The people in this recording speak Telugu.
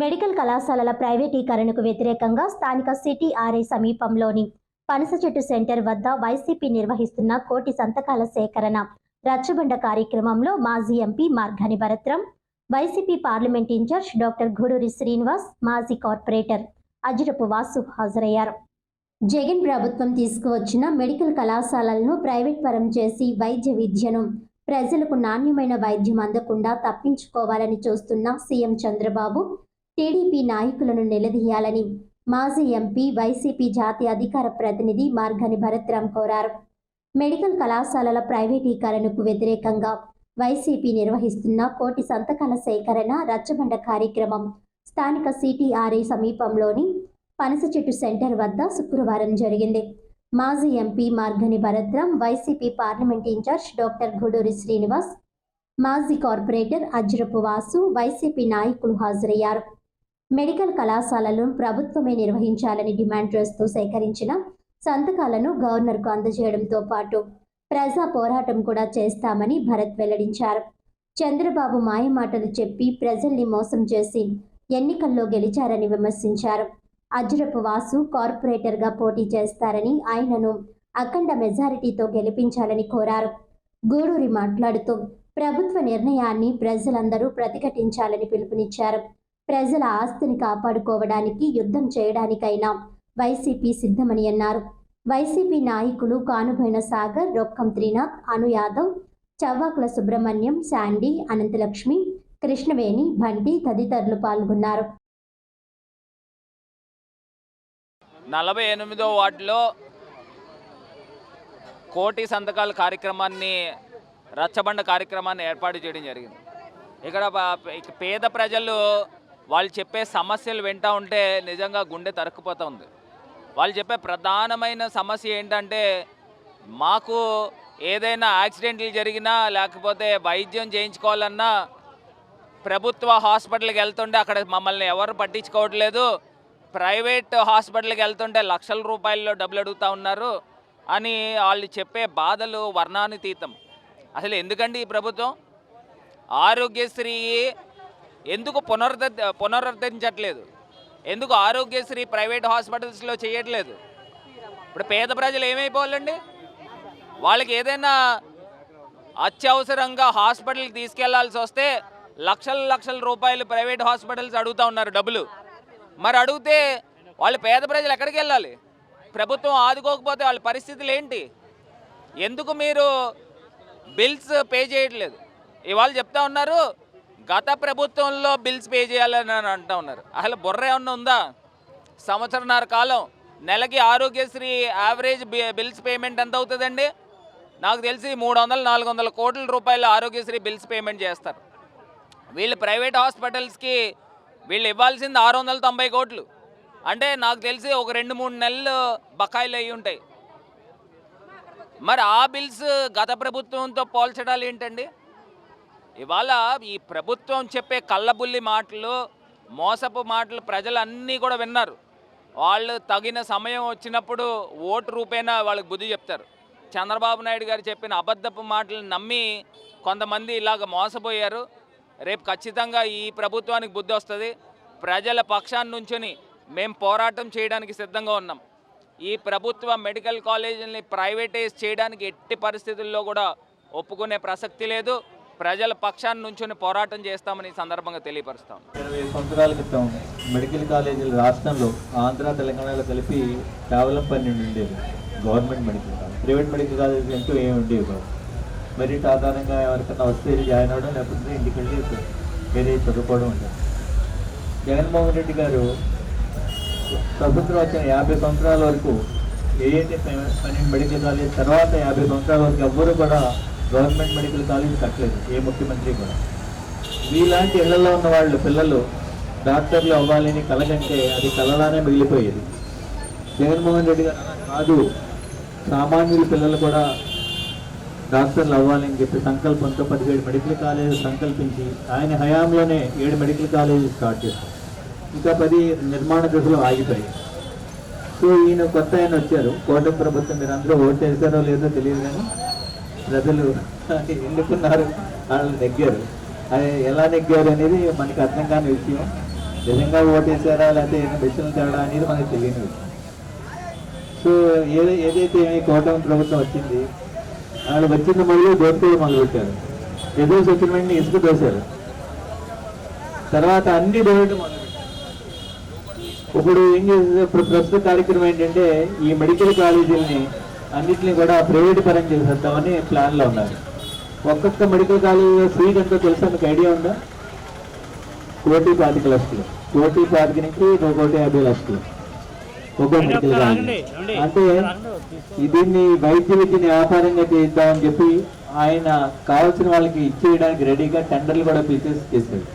మెడికల్ కళాశాలల ప్రైవేటీకరణకు వ్యతిరేకంగా స్థానిక సిటీ ఆర్ఐ సమీపంలోని పనసచెట్టు సెంటర్ వద్ద వైసీపీ నిర్వహిస్తున్న కోటి సంతకాల సేకరణ రచ్చబండ కార్యక్రమంలో మాజీ MP Margani Bharatram YCP parliament incharge doctor Guduri Srinivas మాజీ కార్పొరేటర్ అజిరపు వాసు హాజరయ్యారు. జగన్ ప్రభుత్వం తీసుకువచ్చిన మెడికల్ కళాశాలలను ప్రైవేట్ పరం చేసి వైద్య విద్యను ప్రజలకు నాణ్యమైన వైద్యం అందకుండా తప్పించుకోవాలని చూస్తున్న సీఎం చంద్రబాబు టీడీపీ నాయకులను నిలదీయాలని మాజీ ఎంపీ వైసీపీ జాతీయ అధికార ప్రతినిధి మార్గని భరత్రామ్ కోరారు. మెడికల్ కళాశాలల ప్రైవేటీకరణకు వ్యతిరేకంగా వైసీపీ నిర్వహిస్తున్న కోటి సంతకాల సేకరణ రచ్చబండ కార్యక్రమం స్థానిక సిటీఆర్ఐ సమీపంలోని పనసచెట్టు సెంటర్ వద్ద శుక్రవారం జరిగింది. మాజీ MP Margani Bharatram YCP parliament incharge doctor Guduri Srinivas మాజీ కార్పొరేటర్ అజ్రపు వాసు వైసీపీ నాయకులు హాజరయ్యారు. మెడికల్ కళాశాలలను ప్రభుత్వమే నిర్వహించాలని డిమాండ్ చేస్తూ సేకరించిన సంతకాలను గవర్నర్కు అందజేయడంతో పాటు ప్రజా పోరాటం కూడా చేస్తామని భరత్ వెల్లడించారు. చంద్రబాబు మాయమాటలు చెప్పి ప్రజల్ని మోసం చేసి ఎన్నికల్లో గెలిచారని విమర్శించారు. అజ్రపు వాసు కార్పొరేటర్గా పోటీ చేస్తారని ఆయనను అఖండ మెజారిటీతో గెలిపించాలని కోరారు. గూడూరి మాట్లాడుతూ ప్రభుత్వ నిర్ణయాన్ని ప్రజలందరూ ప్రతిఘటించాలని పిలుపునిచ్చారు. ప్రజల ఆస్తిని కాపాడుకోవడానికి యుద్ధం చేయడానికైనా వైసీపీ సిద్ధమని అన్నారు. వైసీపీ నాయకులు కానుభైన సాగర్ రొక్కం త్రినాథ్ అను యాదవ్ చవ్వాకుల సుబ్రహ్మణ్యం శాండీ అనంతలక్ష్మి కృష్ణవేణి బంటి తదితరులు పాల్గొన్నారు. నలభై ఎనిమిదో వార్డులో కోటి సంతకాల కార్యక్రమాన్ని రచ్చబండ కార్యక్రమాన్ని ఏర్పాటు చేయడం జరిగింది. ఇక్కడ పేద ప్రజలు వాళ్ళు చెప్పే సమస్యలు వింటూ ఉంటే నిజంగా గుండె తరుక్కుపోతుంది వాళ్ళు చెప్పే ప్రధానమైన సమస్య ఏంటంటే మాకు ఏదైనా యాక్సిడెంట్లు జరిగినా లేకపోతే వైద్యం చేయించుకోవాలన్నా ప్రభుత్వ హాస్పిటల్కి వెళ్తుంటే అక్కడ మమ్మల్ని ఎవరు పట్టించుకోవట్లేదు. ప్రైవేట్ హాస్పిటల్కి వెళ్తుంటే లక్షల రూపాయల్లో డబ్బులు అడుగుతూ ఉన్నారు అని వాళ్ళు చెప్పే బాధలు వర్ణానుతీతం. అసలు ఎందుకండి ఈ ప్రభుత్వం? ఆరోగ్యశ్రీ ఎందుకు పునరుద్ధ పునరుద్ధరించట్లేదు? ఎందుకు ఆరోగ్యశ్రీ ప్రైవేట్ హాస్పిటల్స్లో చేయట్లేదు? ఇప్పుడు పేద ప్రజలు ఏమైపోవాలండి? వాళ్ళకి ఏదైనా అత్యవసరంగా హాస్పిటల్కి తీసుకెళ్ళాల్సి వస్తే లక్షల లక్షల రూపాయలు ప్రైవేట్ హాస్పిటల్స్ అడుగుతూ ఉన్నారు డబ్బులు. మరి అడిగితే వాళ్ళు పేద ప్రజలు ఎక్కడికి వెళ్ళాలి? ప్రభుత్వం ఆదుకోకపోతే వాళ్ళ పరిస్థితులు ఏంటి? ఎందుకు మీరు బిల్స్ పే చేయట్లేదు? ఇవాళ చెప్తా ఉన్నారు గత ప్రభుత్వంలో బిల్స్ పే చేయాలని అని అంటూ ఉన్నారు. అసలు బుర్ర ఏమన్నా ఉందా? సంవత్సరన్నర కాలం నెలకి ఆరోగ్యశ్రీ యావరేజ్ బిల్స్ పేమెంట్ ఎంత అవుతుందండి? నాకు తెలిసి మూడు వందల నాలుగు వందల కోట్ల రూపాయలు ఆరోగ్యశ్రీ బిల్స్ పేమెంట్ చేస్తారు. వీళ్ళు ప్రైవేట్ హాస్పిటల్స్కి వీళ్ళు ఇవ్వాల్సింది ఆరు వందల తొంభై కోట్లు. అంటే నాకు తెలిసి ఒక రెండు మూడు నెలలు బకాయిలు అయి ఉంటాయి. మరి ఆ బిల్స్ గత ప్రభుత్వంతో పోల్చడాలు ఏంటండి? ఇవాళ ఈ ప్రభుత్వం చెప్పే కళ్ళబుల్లి మాటలు మోసపు మాటలు ప్రజలు అన్నీ కూడా విన్నారు. వాళ్ళు తగిన సమయం వచ్చినప్పుడు ఓటు రూపేణా వాళ్ళకి బుద్ధి చెప్తారు. చంద్రబాబు నాయుడు గారు చెప్పిన అబద్ధపు మాటలు నమ్మి కొంతమంది ఇలాగ మోసపోయారు. రేపు ఖచ్చితంగా ఈ ప్రభుత్వానికి బుద్ధి వస్తుంది. ప్రజల పక్షాన్ని నుంచుని మేము పోరాటం చేయడానికి సిద్ధంగా ఉన్నాం. ఈ ప్రభుత్వ మెడికల్ కాలేజీని ప్రైవేటైజ్ చేయడానికి ఎట్టి పరిస్థితుల్లో కూడా ఒప్పుకునే ప్రసక్తి లేదు. ప్రజల పక్షాన్ని నుంచుని పోరాటం చేస్తామని సందర్భంగా తెలియపరుస్తాం. ఇరవై సంవత్సరాల క్రితం మెడికల్ కాలేజీలు రాష్ట్రంలో ఆంధ్ర తెలంగాణలో కలిపి కేవలం పన్నెండు ఉండేవి. Government medical college. Private medical college అంటూ ఏమి ఉండేవి కాదు. మెరిట్ ఆధారంగా ఎవరికైనా వస్తే జాయిన్ అవ్వడం లేకపోతే ఇంటికి వెళ్ళి వేరే చదువుకోవడం ఉండేది. జగన్మోహన్ రెడ్డి గారు ప్రభుత్వం వచ్చిన యాభై సంవత్సరాల వరకు ఏంటి పన్నెండు మెడికల్ కాలేజ్ తర్వాత యాభై సంవత్సరాల వరకు ఎవ్వరూ కూడా గవర్నమెంట్ మెడికల్ కాలేజ్ కట్టలేదు ఏ ముఖ్యమంత్రి కూడా. మీలాంటి ఇళ్ళలో ఉన్న వాళ్ళు పిల్లలు డాక్టర్లు అవ్వాలని కలగంటే అది కలలానే మిగిలిపోయేది. జగన్మోహన్ రెడ్డి గారు కాదు. సామాన్యుల పిల్లలు కూడా డాక్టర్లు అవ్వాలని చెప్పి సంకల్పంతో పదిహేడు మెడికల్ కాలేజ్ సంకల్పించి ఆయన హయాంలోనే ఏడు మెడికల్ కాలేజీలు స్టార్ట్ చేశారు. ఇంకా పది నిర్మాణ దశలో ఆగిపోయాయి. సో ఈయన కొత్త ఆయన వచ్చారు. కోటం ప్రభుత్వం మీరు అందరూ ఓటు చేశారో లేదో తెలియదు కానీ ప్రజలు ఎన్నుకున్నారు వాళ్ళు నెగ్గారు. అది ఎలా నెగ్గారు అనేది మనకి అర్థం కాని విషయం. నిజంగా ఓటేసారా లేకపోతే ఏమైనా మిషన్లు తేడా అనేది మనకు తెలియని విషయం. సో ఏది ఏదైతే ఈ కూటమి ప్రభుత్వం వచ్చింది వాళ్ళు వచ్చిన మొదలు దోచుకోవడం మొదలుపెట్టారు. ఎదురు వచ్చిన వెంటనే ఇసుక దోశారు తర్వాత అన్ని దోయడం మొదలుపెట్టారు. ఇప్పుడు ఏం చేస్తుంది ఇప్పుడు ప్రస్తుత కార్యక్రమం ఏంటంటే ఈ మెడికల్ కాలేజీలని అన్నిటిని కూడా ప్రైవేట్ పరం చేసేద్దామని ప్లాన్లో ఉన్నారు. ఒక్కొక్క మెడికల్ కాలేజీలో సీట్ ఎంతో తెలుసా? మీకు ఐడియా ఉందా? కోటి పాతిక లక్షలు. కోటి పాతిక నుంచి ఒక కోటి యాభై లక్షలు. ఒక్కో మెడికల్ కాలేజీ అంటే దీన్ని వైద్య విద్యని వ్యాపారంగా చేద్దామని చెప్పి ఆయన కావాల్సిన వాళ్ళకి ఇచ్చేయడానికి రెడీగా టెండర్లు కూడా పిలిచేసి చేశాడు